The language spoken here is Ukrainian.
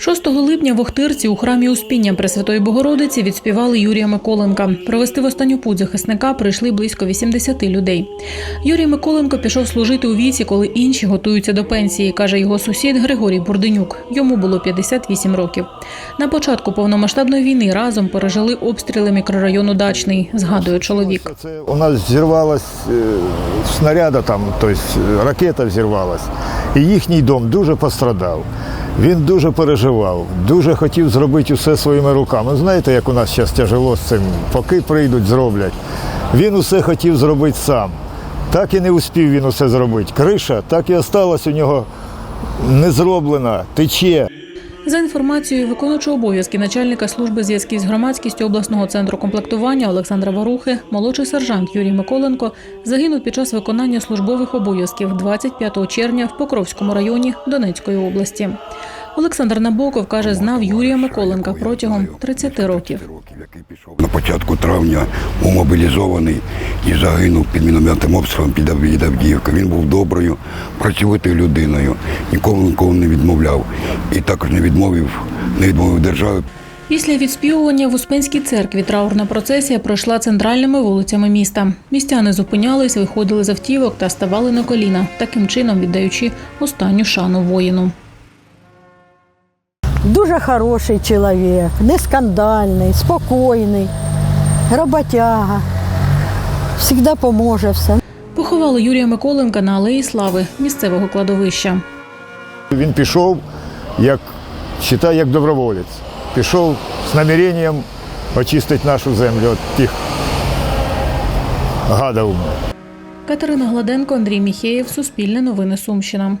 6 липня в Охтирці у храмі Успіння Пресвятої Богородиці відспівали Юрія Миколенка. Провести в останню путь захисника прийшли близько 80 людей. Юрій Миколенко пішов служити у віці, коли інші готуються до пенсії, каже його сусід Григорій Бурденюк. Йому було 58 років. На початку повномасштабної війни разом пережили обстріли мікрорайону Дачний, згадує чоловік. У нас зірвалась е, снаряда, там, тобто ракета взірвалась, і їхній дом дуже пострадав. Він дуже переживав, дуже хотів зробити усе своїми руками. Знаєте, як у нас зараз тяжело з цим, поки прийдуть, зроблять. Він усе хотів зробити сам. Так і не успів він усе зробити. Криша так і осталась у нього не зроблена, тече. За інформацією виконуючого обов'язки начальника служби зв'язків з громадськістю обласного центру комплектування Олександра Варухи, молодший сержант Юрій Миколенко загинув під час виконання службових обов'язків 25 червня в Покровському районі Донецької області. Олександр Набоков каже, знав Юрія Миколенка протягом 30 років. На початку травня був мобілізований і загинув під мінометним обстрілом під Ав- від Авдіївки. Він був доброю, працьовитою людиною, нікому нікому не відмовляв. І також не відмовив, не відмовив державі. Після відспівування в Успенській церкві траурна процесія пройшла центральними вулицями міста. Містяни зупинялись, виходили з автівок та ставали на коліна, таким чином віддаючи останню шану воїну. Дуже хороший чоловік, не скандальний, спокійний, роботяга. Завжди поможе все. Поховали Юрія Миколенка на алеї слави місцевого кладовища. Він пішов, як вважаю, як доброволець. Пішов з наміренням очистити нашу землю від тих гадів. Катерина Гладенко, Андрій Міхеєв, Суспільне новини Сумщина.